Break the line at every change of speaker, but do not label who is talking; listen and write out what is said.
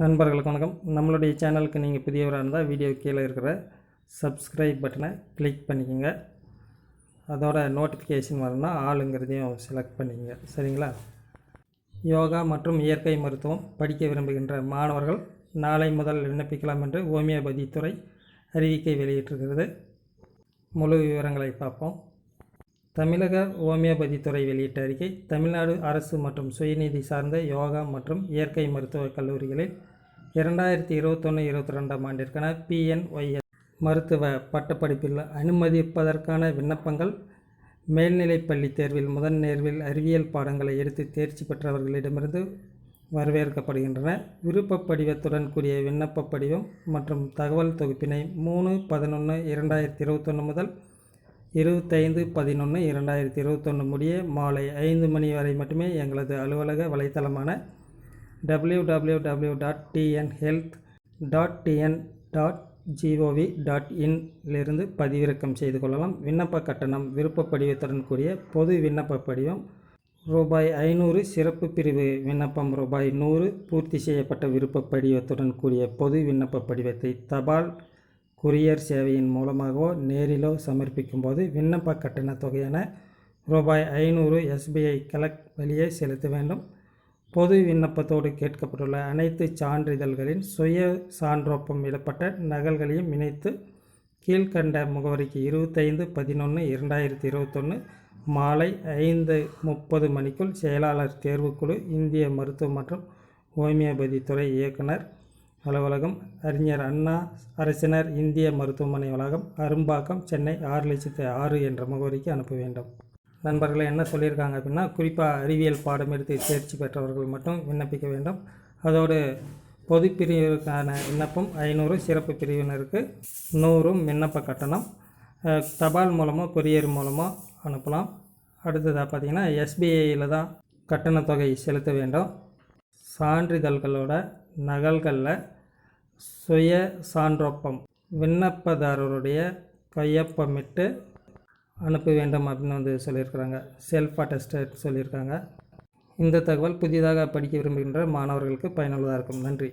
நண்பர்களுக்கு வணக்கம். நம்மளுடைய சேனலுக்கு நீங்கள் புதியவராக இருந்தால் வீடியோ கீழே இருக்கிற சப்ஸ்கிரைப் பட்டனை கிளிக் பண்ணிக்கோங்க. அதோட நோட்டிஃபிகேஷன் வரணும்னா ஆளுங்கிறதையும் செலக்ட் பண்ணிக்கங்க. சரிங்களா? யோகா மற்றும் இயற்கை மருத்துவம் படிக்க விரும்புகின்ற மாணவர்கள் நாளை முதல் விண்ணப்பிக்கலாம் என்று ஹோமியோபதி துறை அறிவிக்கை வெளியிட்டிருக்கிறது. முழு விவரங்களை பார்ப்போம். தமிழக ஹோமியோபதி துறை வெளியிட்ட அறிக்கை தமிழ்நாடு அரசு மற்றும் சுயநிதி சார்ந்த யோகா மற்றும் இயற்கை மருத்துவக் கல்லூரிகளில் இரண்டாயிரத்தி இருபத்தொன்று இருபத்தி ரெண்டாம் ஆண்டிற்கான பிஎன்ஒய்எஸ் மருத்துவ பட்டப்படிப்பில் அனுமதிப்பதற்கான விண்ணப்பங்கள் மேல்நிலைப்பள்ளி தேர்வில் முதன் நேர்வில் அறிவியல் பாடங்களை எடுத்து தேர்ச்சி பெற்றவர்களிடமிருந்து வரவேற்கப்படுகின்றன. விருப்பப்படிவத்துடன் கூடிய விண்ணப்ப படிவம் மற்றும் தகவல் தொகுப்பினை மூணு பதினொன்று இரண்டாயிரத்தி இருபத்தொன்று முதல் இருபத்தைந்து பதினொன்று இரண்டாயிரத்தி இருபத்தொன்று முடிய மாலை ஐந்து மணி வரை மட்டுமே எங்களது அலுவலக வலைத்தளமான W W W dot TN health dot TN dot GOV dot இன்லிருந்து பதிவிறக்கம் செய்து கொள்ளலாம். விண்ணப்ப கட்டணம் விருப்ப படிவத்துடன் கூடிய பொது விண்ணப்ப படிவம் ரூபாய் ஐநூறு சிறப்பு பிரிவு விண்ணப்பம் ரூபாய் நூறு பூர்த்தி செய்யப்பட்ட விருப்ப படிவத்துடன் கூடிய பொது விண்ணப்ப படிவத்தை தபால் குரியர் சேவையின் மூலமாகவோ நேரிலோ சமர்ப்பிக்கும்போது விண்ணப்ப கட்டணத் தொகையான ரூபாய் ஐநூறு எஸ்பிஐ கலெக்ட் வழியே செலுத்த வேண்டும். பொது விண்ணப்பத்தோடு கேட்கப்பட்டுள்ள அனைத்து சான்றிதழ்களின் சுய சான்றொப்பம் இடப்பட்ட நகல்களையும் இணைத்து கீழ்கண்ட முகவரிக்கு இருபத்தைந்து பதினொன்று இரண்டாயிரத்தி இருபத்தொன்று மாலை ஐந்து முப்பது மணிக்குள் செயலாளர் தேர்வுக்குழு இந்திய மருத்துவ மற்றும் ஹோமியோபதி துறை இயக்குனர் அலுவலகம் அறிஞர் அண்ணா அரசினர் இந்திய மருத்துவமனை வளாகம் அரும்பாக்கம் சென்னை ஆறு லட்சத்து ஆறு என்ற முகவரிக்கு அனுப்ப வேண்டும். நண்பர்களை என்ன சொல்லியிருக்காங்க அப்படின்னா குறிப்பாக அறிவியல் பாடம் எடுத்து தேர்ச்சி பெற்றவர்கள் மட்டும் விண்ணப்பிக்க வேண்டும். அதோடு பொது பிரிவுக்கான விண்ணப்பம் ஐநூறு சிறப்பு பிரிவினருக்கு நூறும் விண்ணப்ப கட்டணம். தபால் மூலமோ கொரியர் மூலமோ அனுப்பலாம். அடுத்ததாக பார்த்திங்கன்னா எஸ்பிஐயில் தான் கட்டணத் தொகை செலுத்த வேண்டும். சான்றிதழ்களோட நகல்களில் சுய சான்றொப்பம் விண்ணப்பதாரருடைய கையொப்பமிட்டு அனுப்ப வேண்டும் அப்படின்னு வந்து சொல்லியிருக்கிறாங்க. செல்ஃப் அட்டஸ்டட் சொல்லியிருக்காங்க. இந்த தகவல் புதிதாக படிக்க விரும்புகின்ற மாணவர்களுக்கு பயனுள்ளதாக இருக்கும். நன்றி.